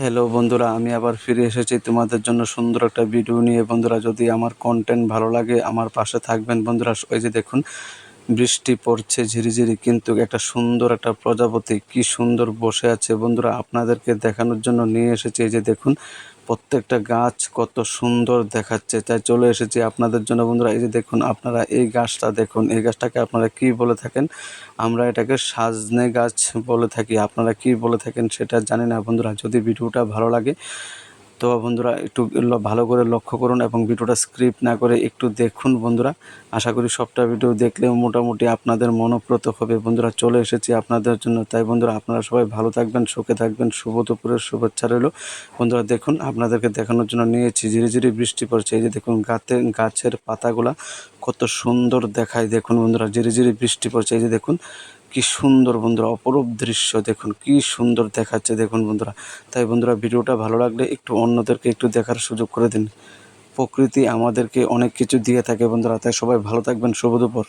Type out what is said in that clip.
Hello বন্ধুরা, আমি আবার ফিরে এসেছি তোমাদের জন্য সুন্দর একটা ভিডিও নিয়ে। বন্ধুরা, যদি আমার কন্টেন্ট ভালো লাগে, আমার পাশে থাকবেন। বন্ধুরা, ওই যে দেখুন বৃষ্টি পড়ছে, ঝিরিঝিরি, কিন্তু একটা সুন্দর একটা প্রজাপতি কি সুন্দর বসে আছে। বন্ধুরা, আপনাদেরকে দেখানোর জন্য নিয়ে এসেছি। এই যে দেখুন, প্রত্যেকটা গাছ কত সুন্দর দেখাচ্ছে। তাই চলে এসেছি আপনাদের জন্য। বন্ধুরা, এই যে দেখুন, আপনারা এই গাছটা দেখুন। এই গাছটাকে আপনারা কি বলে থাকেন? আমরা এটাকে সাজনে গাছ বলে থাকি। আপনারা কি বলে থাকেন সেটা জানি না। বন্ধুরা, যদি ভিডিওটা ভালো লাগে তো বন্ধুরা, একটু ভালো করে লক্ষ্য করুন এবং ভিডিওটা স্ক্রিপ্ট না করে একটু দেখুন বন্ধুরা। আশা করি সবটা ভিডিও দেখলে মোটামুটি আপনাদের মনোপ্রত হবে। বন্ধুরা, চলে এসেছি আপনাদের জন্য। তাই বন্ধুরা, আপনারা সবাই ভালো থাকবেন, সুখে থাকবেন, শুভ দুপুরের শুভেচ্ছা রইল। বন্ধুরা, দেখুন, আপনাদেরকে দেখানোর জন্য নিয়েছি। ঝিরিঝিরি ঝিরি বৃষ্টি পড়ছে। এই যে দেখুন, গাতে, গাছের পাতাগুলা কত সুন্দর দেখায়। দেখুন বন্ধুরা, ঝিরি ঝিরি বৃষ্টি পড়ছে। এই যে দেখুন, কি সুন্দর বন্ধুরা, অপরূপ দৃশ্য। দেখুন, কি সুন্দর দেখাচ্ছে। দেখুন বন্ধুরা, তাই বন্ধুরা, ভিডিওটা ভালো লাগলে একটু অন্যদেরকে একটু দেখার সুযোগ করে দিন। প্রকৃতি আমাদেরকে অনেক কিছু দিয়ে থাকে বন্ধুরা, তাই সবাই ভালো থাকবেন, শুভ দুপুর।